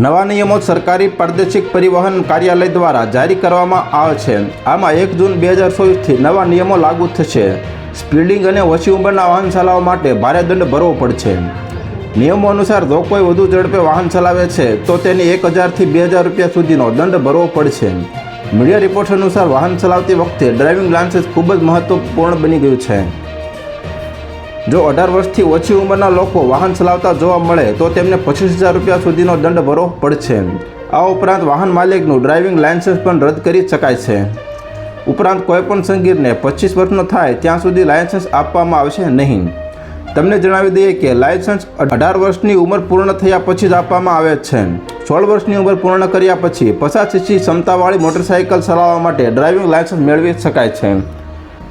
નવા નિયમો સરકારી પ્રાદેશિક પરિવહન કાર્યાલય દ્વારા જારી કરવામાં આવે છે. આમાં એક જૂન બે હજાર ચોવીસથી નવા નિયમો લાગુ થશે. સ્પીડિંગ અને ઓછી ઉંમરના વાહન ચલાવવા માટે ભારે દંડ ભરવો પડશે. નિયમો અનુસાર જો કોઈ વધુ ઝડપે વાહન ચલાવે છે, તો તેને એક હજારથી બે હજાર રૂપિયા સુધીનો દંડ ભરવો પડશે. મીડિયા રિપોર્ટ અનુસાર વાહન ચલાવતી વખતે ડ્રાઇવિંગ લાયસન્સ ખૂબ જ મહત્વપૂર્ણ બની ગયું છે. જો અઢાર વર્ષથી ઓછી ઉંમરના લોકો વાહન ચલાવતા જોવા મળે, તો તેમને પચીસ હજાર રૂપિયા સુધીનો દંડ ભરવો પડશે. આ ઉપરાંત વાહન માલિકનું ડ્રાઇવિંગ લાયસન્સ પણ રદ કરી શકાય છે. ઉપરાંત કોઈપણ સંગીરને પચીસ વર્ષનો થાય, ત્યાં સુધી લાયસન્સ આપવામાં આવશે નહીં. તમને જણાવી દઈએ કે લાયસન્સ અઢાર વર્ષની ઉંમર પૂર્ણ થયા પછી જ આપવામાં આવે છે. સોળ વર્ષની ઉંમર પૂર્ણ કર્યા પછી પચાસ સીસી ક્ષમતાવાળી મોટરસાઇકલ ચલાવવા માટે ડ્રાઇવિંગ લાયસન્સ મેળવી શકાય છે.